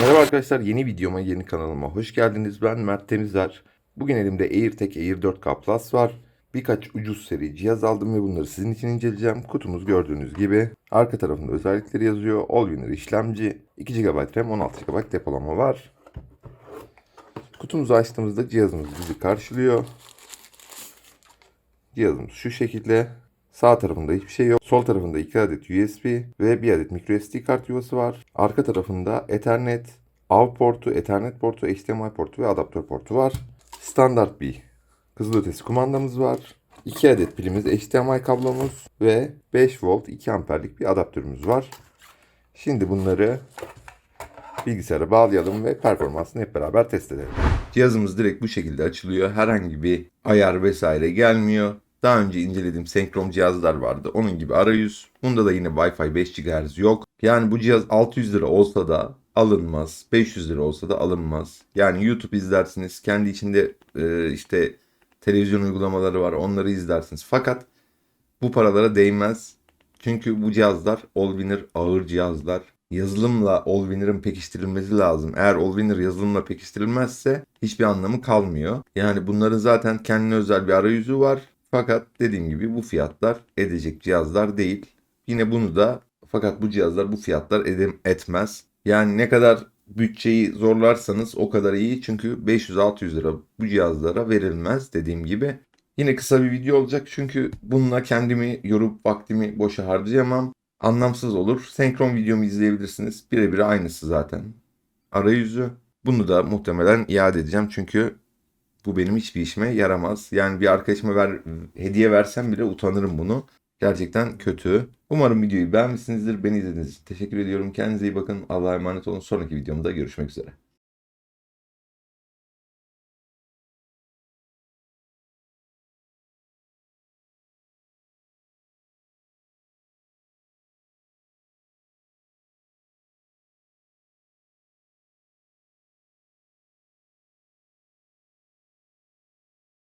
Merhaba arkadaşlar, yeni videoma, yeni kanalıma hoş geldiniz. Ben Mert Temizler. Bugün elimde AirTag Air 4K Plus var. Birkaç ucuz seri cihaz aldım ve bunları sizin için inceleyeceğim. Kutumuz gördüğünüz gibi. Arka tarafında özellikleri yazıyor. Allwinner işlemci, 2 GB RAM, 16 GB depolama var. Kutumuzu açtığımızda cihazımız bizi karşılıyor. Cihazımız şu şekilde. Sağ tarafında hiçbir şey yok. Sol tarafında 2 adet USB ve 1 adet microSD kart yuvası var. Arka tarafında Ethernet, AV portu, Ethernet portu, HDMI portu ve adaptör portu var. Standart bir kızılötesi kumandamız var. 2 adet pilimiz, HDMI kablomuz ve 5 volt 2 amperlik bir adaptörümüz var. Şimdi bunları bilgisayara bağlayalım ve performansını hep beraber test edelim. Cihazımız direkt bu şekilde açılıyor. Herhangi bir ayar vesaire gelmiyor. Daha önce incelediğim senkron cihazlar vardı. Onun gibi arayüz. Bunda da yine Wi-Fi 5 GHz yok. Yani bu cihaz 600 lira olsa da alınmaz. 500 lira olsa da alınmaz. Yani YouTube izlersiniz. Kendi içinde e, işte televizyon uygulamaları var. Onları izlersiniz. Fakat bu paralara değmez. Çünkü bu cihazlar Allwinner ağır cihazlar. Yazılımla Allwinner'ın pekiştirilmesi lazım. Eğer Allwinner yazılımla pekiştirilmezse hiçbir anlamı kalmıyor. Yani bunların zaten kendine özel bir arayüzü var. Fakat dediğim gibi bu fiyatlar edecek cihazlar değil. Yine bunu da fakat bu cihazlar bu fiyatlar edem etmez. Yani ne kadar bütçeyi zorlarsanız o kadar iyi. Çünkü 500-600 lira bu cihazlara verilmez dediğim gibi. Yine kısa bir video olacak çünkü bununla kendimi yorup vaktimi boşa harcayamam. Anlamsız olur. Senkron videomu izleyebilirsiniz. Birebir aynısı zaten. Arayüzü. Bunu da muhtemelen iade edeceğim çünkü bu benim hiçbir işime yaramaz. Yani bir arkadaşıma ver, hediye versem bile utanırım bunu. Gerçekten kötü. Umarım videoyu beğenmişsinizdir. Beni izlediğiniz için teşekkür ediyorum. Kendinize iyi bakın. Allah'a emanet olun. Sonraki videomda görüşmek üzere.